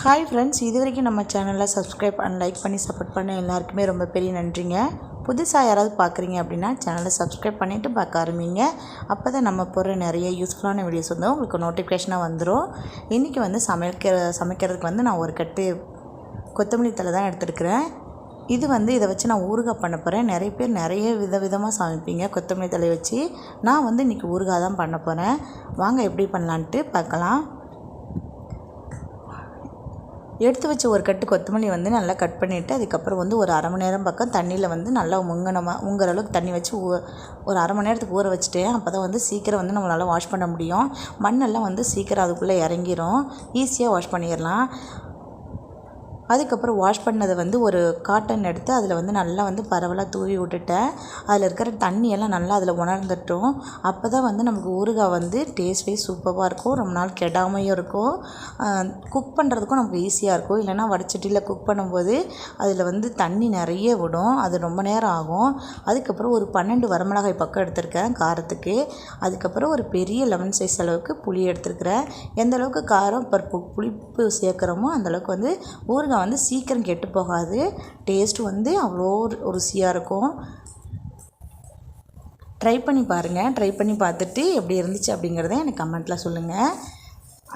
Hi friends இது வரைக்கும் நம்ம சேனலை சப்ஸ்கிரைப் அண்ட் லைக் பண்ணி சப்போர்ட் பண்ண எல்லாருக்குமே ரொம்ப பெரிய நன்றிங்க. புதுசாக யாராவது பார்க்குறீங்க அப்படின்னா சேனலை சப்ஸ்கிரைப் பண்ணிவிட்டு பார்க்க ஆரம்பிங்க. அப்போ தான் நம்ம போடுற நிறைய யூஸ்ஃபுல்லான வீடியோஸ் வந்து உங்களுக்கு நோட்டிஃபிகேஷனாக வந்துடும் இன்றைக்கி வந்து சமைக்கிற சமைக்கிறதுக்கு வந்து நான் ஒரு கட்டு கொத்தமல்லி தழை தான் எடுத்துருக்கிறேன். இது வந்து இதை வச்சு நான் ஊறுகாய் பண்ண போகிறேன் நிறைய பேர் நிறைய விதவிதமாக சமைப்பீங்க கொத்தமல்லி தலை வச்சு. நான் வந்து இன்றைக்கி ஊறுகாய் தான் பண்ண போகிறேன் வாங்க எப்படி பண்ணலான்ட்டு பார்க்கலாம். எடுத்து வச்ச ஒரு கட்டு கொத்தமல்லி வந்து நல்லா கட் பண்ணிவிட்டு அதுக்கப்புறம் வந்து ஒரு அரை மணி நேரம் பக்கம் தண்ணியில் வந்து நல்லா முங்கனமா முங்குற அளவுக்கு தண்ணி வச்சு ஊ ஒரு அரை மணி நேரத்துக்கு ஊற வச்சுட்டேன் அப்போ தான் வந்து சீக்கிரம் வந்து நம்மளால் வாஷ் பண்ண முடியும். மண்ணெல்லாம் வந்து சீக்கிரம் அதுக்குள்ளே இறங்கிரும். ஈஸியாக வாஷ் பண்ணிடலாம். அதுக்கப்புறம் வாஷ் பண்ணதை வந்து ஒரு காட்டன் எடுத்து அதில் வந்து நல்லா வந்து பரவலாக தூவி விட்டுட்டேன். அதில் இருக்கிற தண்ணியெல்லாம் நல்லா அதில் உணர்ந்துட்டோம். அப்போ தான் வந்து நமக்கு ஊறுகாய் வந்து டேஸ்ட் வைஸ் சூப்பராக இருக்கும். ரொம்ப நாள் கெடாமையும் இருக்கும். குக் பண்ணுறதுக்கும் நமக்கு ஈஸியாக இருக்கும். இல்லைன்னா வடச்சட்டியில் குக் பண்ணும்போது அதில் வந்து தண்ணி நிறைய விடும். அது ரொம்ப நேரம் ஆகும். அதுக்கப்புறம் ஒரு பன்னெண்டு வரமிளகாய் பக்கம் எடுத்திருக்கேன் காரத்துக்கு. அதுக்கப்புறம் ஒரு பெரிய லெமன் சைஸ் அளவுக்கு புளி எடுத்துருக்கிறேன். எந்த அளவுக்கு காரம் பருப்பு புளிப்பு சேர்க்குறோமோ அந்தளவுக்கு வந்து ஊறுகாய் வந்து சீக்கிரம் கெட்டு போகாது. டேஸ்ட்டு வந்து அவ்வளோ ருசியாக இருக்கும். ட்ரை பண்ணி பாருங்கள் ட்ரை பண்ணி பார்த்துட்டு எப்படி இருந்துச்சு அப்படிங்கிறத எனக்கு கமெண்ட்டில் சொல்லுங்கள்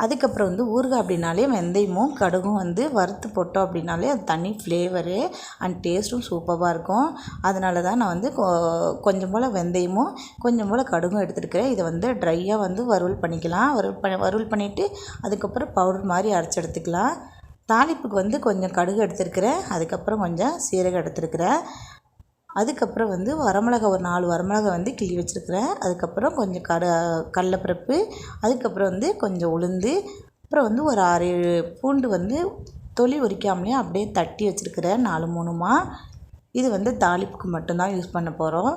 அதுக்கப்புறம் வந்து ஊறுகாய் அப்படின்னாலே வெந்தயமும் கடுகும் வந்து வறுத்து போட்டோம் அப்படின்னாலே அது தனி ஃப்ளேவரு அண்ட் டேஸ்ட்டும் சூப்பராக இருக்கும். அதனால தான் நான் வந்து கொஞ்சம் போல் வெந்தயமும் கொஞ்சம் போல் கடுகும் எடுத்துருக்கிறேன். இதை வந்து ட்ரையாக வந்து வறுவல் பண்ணிக்கலாம். வறுவல் பண்ணி வறுவல் பண்ணிவிட்டு அதுக்கப்புறம் பவுடர் மாதிரி அரைச்சி எடுத்துக்கலாம். தாளிப்புக்கு வந்து கொஞ்சம் கடுகு எடுத்துருக்கிறேன். அதுக்கப்புறம் கொஞ்சம் சீரகம் எடுத்துருக்கிறேன். அதுக்கப்புறம் வந்து வரமிளகா ஒரு நாலு வரமிளகா வந்து கிள்ளி வச்சுருக்கிறேன். அதுக்கப்புறம் கொஞ்சம் கட கடலப்பருப்பு அதுக்கப்புறம் வந்து கொஞ்சம் உளுந்து அப்புறம் வந்து ஒரு ஆறு ஏழு பூண்டு வந்து தொலி உரிக்காமலே அப்படியே தட்டி வச்சுருக்கிறேன். நாலு மூணுமா. இது வந்து தாளிப்புக்கு மட்டும்தான் யூஸ் பண்ண போகிறோம்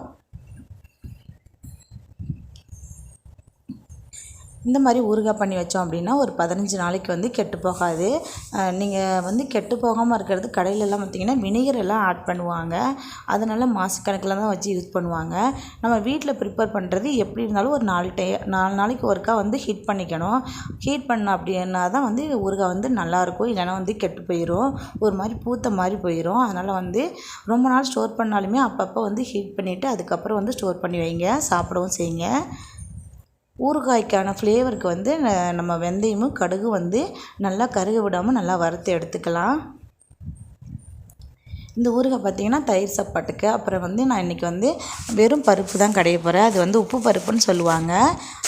இந்த மாதிரி ஊறுகாய் பண்ணி வச்சோம் அப்படின்னா ஒரு பதினஞ்சு நாளைக்கு வந்து கெட்டு போகாது. நீங்கள் வந்து கெட்டு போகாமல் இருக்கிறது கடையிலலாம் பார்த்திங்கன்னா வினிகர் எல்லாம் ஆட் பண்ணுவாங்க. அதனால் மாதக்கணக்கில் தான் வச்சு யூஸ் பண்ணுவாங்க. நம்ம வீட்டில் ப்ரிப்பேர் பண்ணுறது எப்படி இருந்தாலும் ஒரு நாலு டே நாலு நாளைக்கு ஒருக்கா வந்து ஹீட் பண்ணிக்கணும். ஹீட் பண்ண அப்படின்னா தான் வந்து ஊறுகாய் வந்து நல்லாயிருக்கும் இல்லைனா வந்து கெட்டு போயிடும் ஒரு மாதிரி பூத்த மாதிரி போயிடும் அதனால் வந்து ரொம்ப நாள் ஸ்டோர் பண்ணாலுமே அப்பப்போ வந்து ஹீட் பண்ணிவிட்டு அதுக்கப்புறம் வந்து ஸ்டோர் பண்ணி வைங்க. சாப்பிடவும் செய்யுங்க. ஊறுகாய்க்கான ஃப்ளேவருக்கு வந்து நம்ம வெந்தயமும் கடுகு வந்து நல்லா கருக விடாமல் நல்லா வறுத்து எடுத்துக்கலாம். இந்த ஊறுகாய் பார்த்திங்கன்னா தயிர் சாப்பாட்டுக்கு. அப்புறம் வந்து நான் இன்றைக்கி வந்து வெறும் பருப்பு தான் கடைய போகிறேன் அது வந்து உப்பு பருப்புன்னு சொல்லுவாங்க.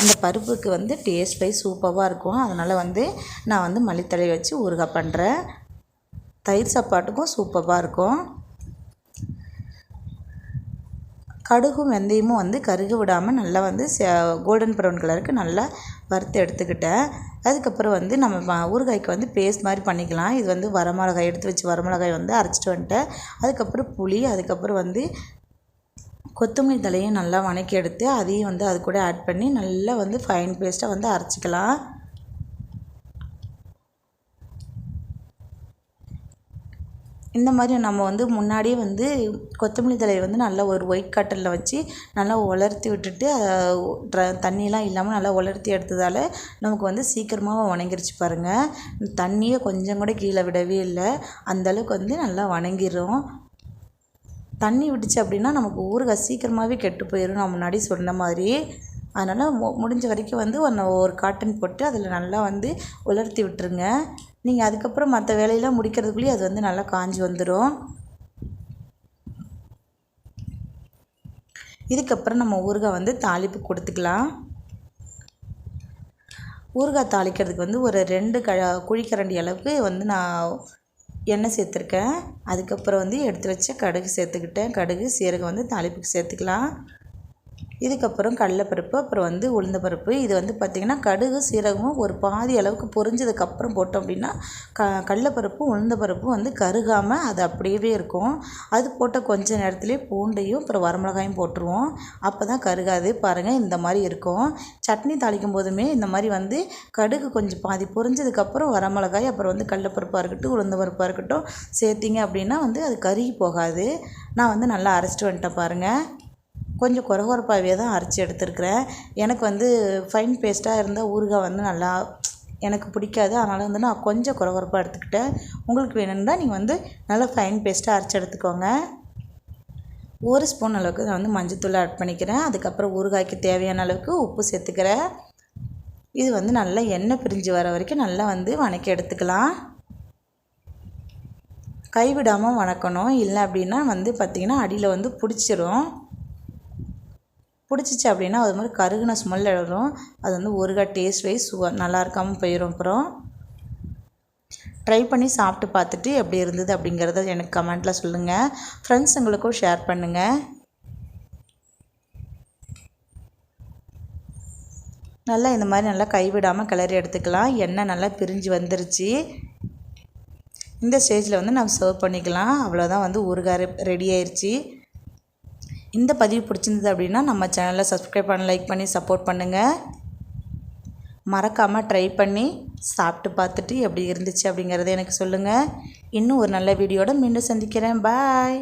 அந்த பருப்புக்கு வந்து டேஸ்ட் வைஸ் சூப்பராக இருக்கும். அதனால் வந்து நான் வந்து மல்லித்தலை வச்சு ஊறுகாய் பண்ணுறேன் தயிர் சாப்பாட்டுக்கும் சூப்பராக இருக்கும். கடுகும் வெந்தயமும் வந்து கருக விடாமல் நல்லா வந்து கோல்டன் ப்ரௌன் கலருக்கு நல்லா வறுத்து எடுத்துக்கிட்டேன். அதுக்கப்புறம் வந்து நம்ம ஊறுகாய்க்கு வந்து பேஸ்ட் மாதிரி பண்ணிக்கலாம். இது வந்து வரமிளகாய் எடுத்து வச்சு வரமிளகாய் வந்து அரைச்சிட்டு வந்துட்டேன். அதுக்கப்புறம் புளி அதுக்கப்புறம் வந்து கொத்தமல்லி தலையும் நல்லா வணக்கி எடுத்து அதையும் வந்து அது கூட ஆட் பண்ணி நல்லா வந்து ஃபைன் பேஸ்ட்டாக வந்து அரைச்சிக்கலாம். இந்த மாதிரி நம்ம வந்து முன்னாடியே வந்து கொத்தமல்லி தலையை வந்து நல்லா ஒரு ஒயிட் காட்டனில் வச்சு நல்லா உலர்த்தி விட்டுட்டு தண்ணியெலாம் இல்லாமல் நல்லா உலர்த்தி எடுத்ததால் நமக்கு வந்து சீக்கிரமாக வணங்கிருச்சு பாருங்கள் தண்ணியை கொஞ்சம் கூட கீழே விடவே இல்லை. அந்தளவுக்கு வந்து நல்லா வணங்கிடும் தண்ணி விட்டுச்சு அப்படின்னா நமக்கு ஊறுகாய் சீக்கிரமாகவே கெட்டு போயிடும் நான் முன்னாடி சொன்ன மாதிரி. அதனால் மு முடிஞ்ச வரைக்கும் வந்து ஒன்று ஒரு காட்டன் போட்டு அதில் நல்லா வந்து உலர்த்தி விட்டுருங்க. நீங்கள் அதுக்கப்புறம் மற்ற வேலையெல்லாம் முடிக்கிறதுக்குள்ளேயே அது வந்து நல்லா காஞ்சி வந்துடும் இதுக்கப்புறம் நம்ம ஊறுகாய் வந்து தாளிப்பு கொடுத்துக்கலாம். ஊறுகாய் தாளிக்கிறதுக்கு வந்து ஒரு ரெண்டு க குழிக்கரண்டி அளவுக்கு வந்து நான் எண்ணெய் சேர்த்துருக்கேன். அதுக்கப்புறம் வந்து எடுத்து வச்ச கடுகு சேர்த்துக்கிட்டேன். கடுகு சீரகம் வந்து தாளிப்புக்கு சேர்த்துக்கலாம். இதுக்கப்புறம் கடலப்பருப்பு அப்புறம் வந்து உளுந்தப்பருப்பு. இது வந்து பார்த்திங்கன்னா கடுகு சீரகமும் ஒரு பாதி அளவுக்கு பொரிஞ்சதுக்கப்புறம் போட்டோம் அப்படின்னா க கடலைப்பருப்பும் உளுந்தப்பருப்பும் வந்து கருகாமல் அது அப்படியே இருக்கும். அது போட்ட கொஞ்ச நேரத்துலேயே பூண்டையும் அப்புறம் வரமிளகாயும் போட்டுருவோம். அப்போ தான் கருகாது. பாருங்கள் இந்த மாதிரி இருக்கும். சட்னி தாளிக்கும் போதுமே இந்த மாதிரி வந்து கடுகு கொஞ்சம் பாதி பொரிஞ்சதுக்கப்புறம் வரமிளகாய் அப்புறம் வந்து கடலப்பருப்பாக இருக்கட்டும் உளுந்தப்பருப்பாக இருக்கட்டும் சேர்த்திங்க அப்படின்னா வந்து அது கருகி போகாது. நான் வந்து நல்லா அரைச்சிட்டு வந்துட்டேன் பாருங்கள் கொஞ்சம் கொரகொரப்பாகவே தான் அரைச்சி எடுத்துருக்கிறேன். எனக்கு வந்து ஃபைன் பேஸ்ட்டாக இருந்தால் ஊறுகாய் வந்து நல்லா எனக்கு பிடிக்காது. அதனால் வந்து நான் கொஞ்சம் குறகுறப்பாக எடுத்துக்கிட்டேன். உங்களுக்கு வேணும்னா நீங்கள் வந்து நல்லா ஃபைன் பேஸ்ட்டாக அரைச்சி எடுத்துக்கோங்க. ஒரு ஸ்பூன் அளவுக்கு நான் வந்து மஞ்சத்தூள் ஆட் பண்ணிக்கிறேன். அதுக்கப்புறம் ஊறுகாய்க்கு தேவையான அளவுக்கு உப்பு சேர்த்துக்கிறேன். இது வந்து நல்லா எண்ணெய் பிரிஞ்சு வர வரைக்கும் நல்லா வந்து வணக்கி எடுத்துக்கலாம். கைவிடாமல் வணக்கணும். இல்லை அப்படின்னா வந்து பார்த்திங்கன்னா அடியில் வந்து பிடிச்சிரும். பிடிச்சிச்சு அப்படின்னா அது மாதிரி கருகுன ஸ்மெல் வரும் அது வந்து ஊறுகாய் டேஸ்ட் வைஸ் நல்லா இருக்காமல் போயிடும் அப்புறம். ட்ரை பண்ணி சாப்பிட்டு பார்த்துட்டு எப்படி இருந்தது அப்படிங்கிறத எனக்கு கமெண்ட்டில் சொல்லுங்கள் ஃப்ரெண்ட்ஸுங்களுக்கும் ஷேர் பண்ணுங்கள் நல்லா இந்த மாதிரி நல்லா கைவிடாமல் கிளறி எடுத்துக்கலாம். எண்ணெய் நல்லா பிரிஞ்சு வந்துருச்சு. இந்த ஸ்டேஜில் வந்து நம்ம சர்வ் பண்ணிக்கலாம். அவ்வளோதான் வந்து ஊறுகாய் ரெடி ஆயிடுச்சு இந்த பதிவு பிடிச்சிருந்தது அப்படின்னா நம்ம சேனலை சப்ஸ்கிரைப் பண்ண லைக் பண்ணி சப்போர்ட் பண்ணுங்கள் மறக்காமல் ட்ரை பண்ணி சாப்பிட்டு பார்த்துட்டு எப்படி இருந்துச்சு அப்படிங்கிறத எனக்கு சொல்லுங்கள் இன்னும் ஒரு நல்ல வீடியோட மீண்டும் சந்திக்கிறேன். பாய்